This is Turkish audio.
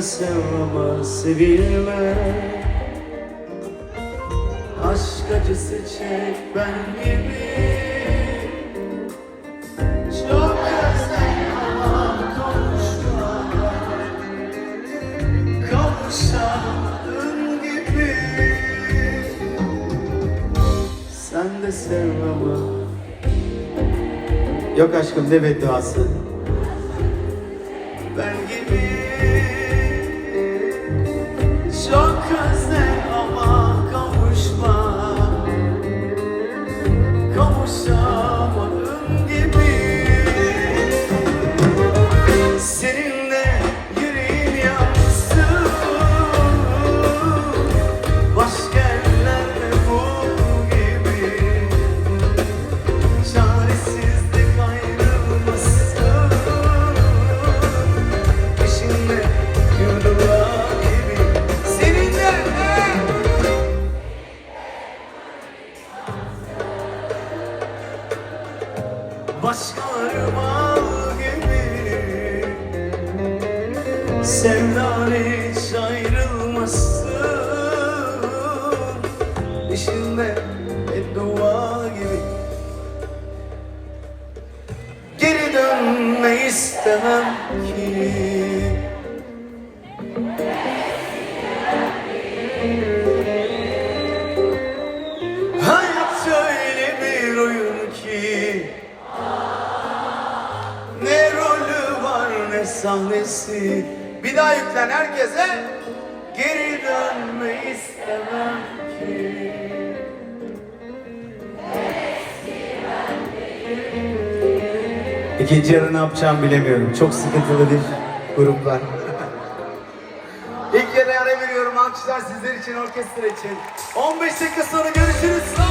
sev ama sevilme Aşk acısı çek ben gibi. Çok özledim ama kavuşma Kavuşamadığın gibi. Sen de sev ama. Yok aşkım ne bedduası Çok Başkaları mal gibi. Sevdan hiç ayrılmasın. İşinde beddua gibi. Geri dönme istemem ki sahnesi Bir daha yüklen herkese Geri dönme istemem ki İkinci yarı ne yapacağımı bilemiyorum. Çok sıkıntılı bir gruplar. İlk yarı ara veriyorum. Alkışlar sizler için, orkestra için. 15 dakika sonra görüşürüz.